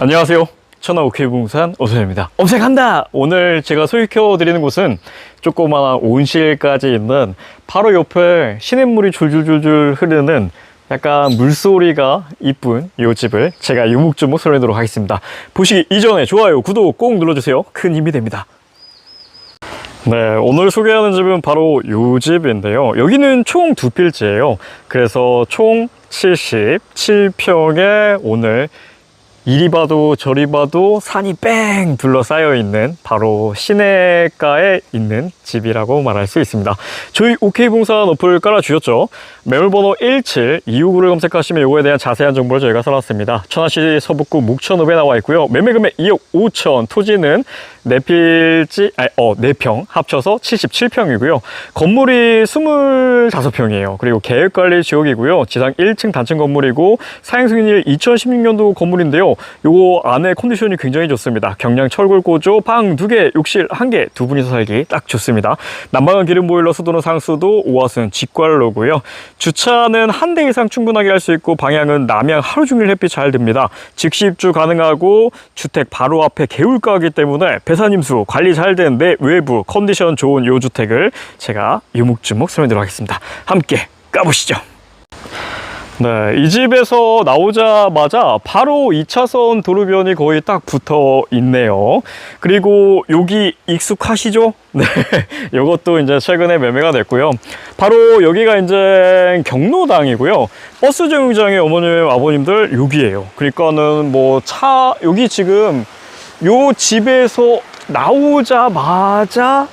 안녕하세요. 천하 오케이 부동산 오선입니다. 엄색한다! 오늘 제가 소개해드리는 곳은 조그마한 온실까지 있는 바로 옆에 시냇물이 줄줄줄줄 흐르는 약간 물소리가 이쁜 이 집을 제가 유목주목 설명드리도록 하겠습니다. 보시기 이전에 좋아요, 구독 꼭 눌러주세요. 큰 힘이 됩니다. 네, 오늘 소개하는 집은 바로 이 집인데요. 여기는 총 두 필지예요. 그래서 총 77평에 오늘 이리 봐도 저리 봐도 산이 뺑 둘러싸여 있는 바로 시내가에 있는 집이라고 말할 수 있습니다. 저희 OK봉산 어플 깔아주셨죠? 매물번호 17-259를 검색하시면 이거에 대한 자세한 정보를 저희가 써놨습니다. 천안시 서북구 묵천읍에 나와 있고요. 매매금액 2억 5천, 토지는 4필지, 아니, 어, 4평 합쳐서 77평이고요. 건물이 25평이에요. 그리고 계획관리 지역이고요. 지상 1층 단층 건물이고 사행승인일 2016년도 건물인데요. 요거 안에 컨디션이 굉장히 좋습니다. 경량 철골 고조, 방 2개, 욕실 1개, 두 분이서 살기 딱 좋습니다. 난방은 기름 보일러, 수도는 상수도, 오화수는 직관로고요. 주차는 한 대 이상 충분하게 할 수 있고 방향은 남향 하루 종일 햇빛 잘 듭니다. 즉시 입주 가능하고 주택 바로 앞에 개울가이기 때문에 배 산임수 관리 잘 된 내 외부 컨디션 좋은 요 주택을 제가 유목주목 설명드리도록 하겠습니다. 함께 까보시죠. 네, 이 집에서 나오자마자 바로 2차선 도로변이 거의 딱 붙어 있네요. 그리고 여기 익숙하시죠? 네, 이것도 이제 최근에 매매가 됐고요. 바로 여기가 이제 경로당이고요. 버스 정류장의 어머님, 아버님들 여기에요. 그러니까는 뭐 차, 여기 지금 요 집에서 나오자마자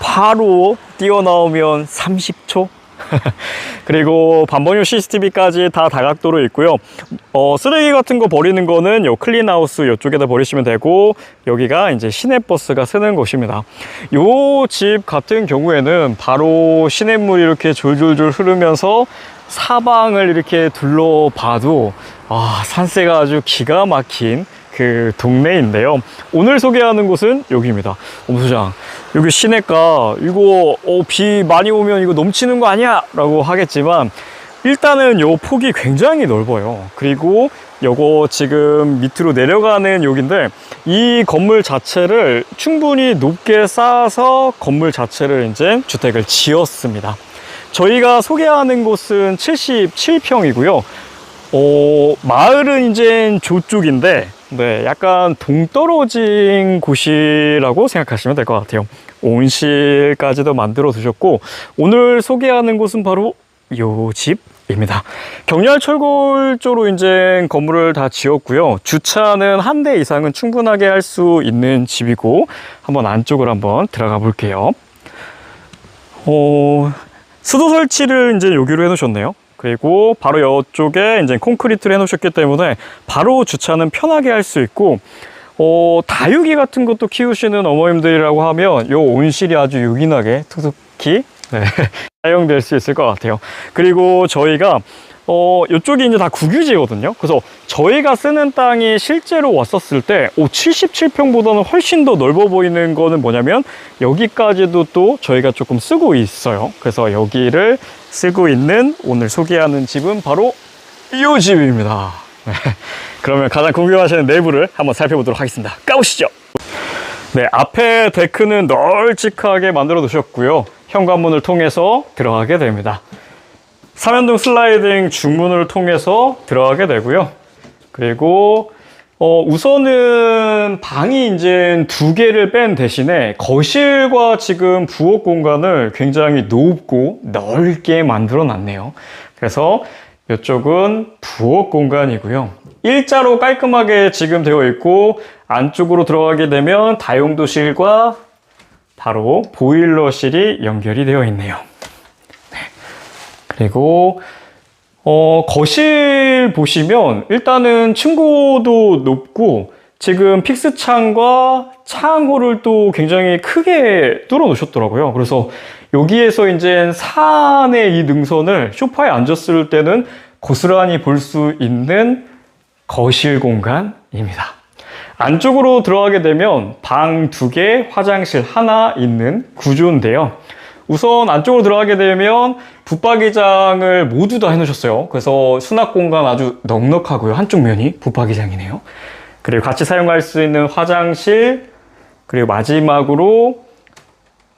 바로 뛰어나오면 30초? 그리고 반번용 CCTV까지 다 다각도로 있고요. 어, 쓰레기 같은 거 버리는 거는 요 클린하우스 이쪽에다 버리시면 되고 여기가 이제 시내버스가 쓰는 곳입니다. 요 집 같은 경우에는 바로 시냇물이 이렇게 졸졸졸 흐르면서 사방을 이렇게 둘러봐도 아, 산세가 아주 기가 막힌 그 동네인데요. 오늘 소개하는 곳은 여기입니다. 엄소장. 여기 시내가 이거 어, 비 많이 오면 이거 넘치는 거 아니야? 라고 하겠지만 일단은 요 폭이 굉장히 넓어요. 그리고 요거 지금 밑으로 내려가는 여기인데 이 건물 자체를 충분히 높게 쌓아서 건물 자체를 이제 주택을 지었습니다. 저희가 소개하는 곳은 77평이고요. 어, 마을은 이제 저쪽인데, 네, 약간 동떨어진 곳이라고 생각하시면 될 것 같아요. 온실까지도 만들어 두셨고, 오늘 소개하는 곳은 바로 요 집입니다. 경렬 철골조로 이제 건물을 다 지었고요. 주차는 한 대 이상은 충분하게 할 수 있는 집이고, 한번 안쪽으로 한번 들어가 볼게요. 어, 수도 설치를 이제 여기로 해 놓으셨네요. 그리고 바로 이쪽에 이제 콘크리트를 해 놓으셨기 때문에 바로 주차는 편하게 할 수 있고, 어, 다육이 같은 것도 키우시는 어머님들이라고 하면 요 온실이 아주 요긴하게 툭툭히 네, 사용될 수 있을 것 같아요. 그리고 저희가 어, 이쪽이 이제 다 국유지거든요. 그래서 저희가 쓰는 땅이 실제로 왔었을 때, 오, 77평보다는 훨씬 더 넓어 보이는 거는 뭐냐면, 여기까지도 또 저희가 조금 쓰고 있어요. 그래서 여기를 쓰고 있는 오늘 소개하는 집은 바로 이 집입니다. 네. 그러면 가장 궁금하시는 내부를 한번 살펴보도록 하겠습니다. 까보시죠. 네, 앞에 데크는 널찍하게 만들어 두셨고요. 현관문을 통해서 들어가게 됩니다. 삼연동 슬라이딩 중문을 통해서 들어가게 되고요. 그리고 어, 우선은 방이 이제 두 개를 뺀 대신에 거실과 지금 부엌 공간을 굉장히 높고 넓게 만들어 놨네요. 그래서 이쪽은 부엌 공간이고요. 일자로 깔끔하게 지금 되어 있고 안쪽으로 들어가게 되면 다용도실과 바로 보일러실이 연결이 되어 있네요. 그리고 어, 거실 보시면 일단은 층고도 높고 지금 픽스 창과 창호를 또 굉장히 크게 뚫어 놓으셨더라고요. 그래서 여기에서 이제 산의 이 능선을 소파에 앉았을 때는 고스란히 볼 수 있는 거실 공간입니다. 안쪽으로 들어가게 되면 방 두 개, 화장실 하나 있는 구조인데요. 우선 안쪽으로 들어가게 되면 붙박이장을 모두 다 해놓으셨어요. 그래서 수납 공간 아주 넉넉하고요. 한쪽 면이 붙박이장이네요. 그리고 같이 사용할 수 있는 화장실, 그리고 마지막으로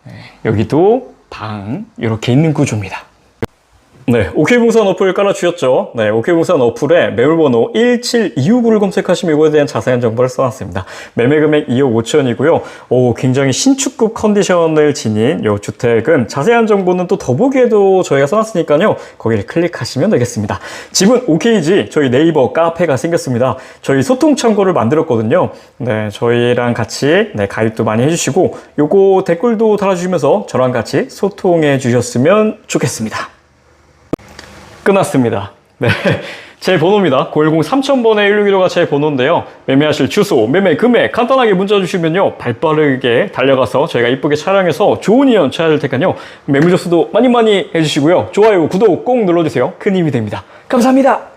네, 여기도 방 이렇게 있는 구조입니다. 네, 오케이봉산 어플 깔아주셨죠? 네, 오케이봉산 어플에 매물번호 17259를 검색하시면 이거에 대한 자세한 정보를 써놨습니다. 매매금액 2억 5천이고요. 오, 굉장히 신축급 컨디션을 지닌 이 주택은 자세한 정보는 또 더보기에도 저희가 써놨으니까요. 거기를 클릭하시면 되겠습니다. 집은 오케이지 저희 네이버 카페가 생겼습니다. 저희 소통 창고를 만들었거든요. 네, 저희랑 같이 네, 가입도 많이 해주시고 요거 댓글도 달아주시면서 저랑 같이 소통해 주셨으면 좋겠습니다. 끝났습니다. 네. 제 번호입니다. 010-3000번에 161호가 제 번호인데요. 매매하실 주소, 매매 금액 간단하게 문자 주시면요. 발빠르게 달려가서 저희가 이쁘게 촬영해서 좋은 인연 찾아줄 테니까요. 매물 접수도 많이 많이 해주시고요. 좋아요, 구독 꼭 눌러주세요. 큰 힘이 됩니다. 감사합니다.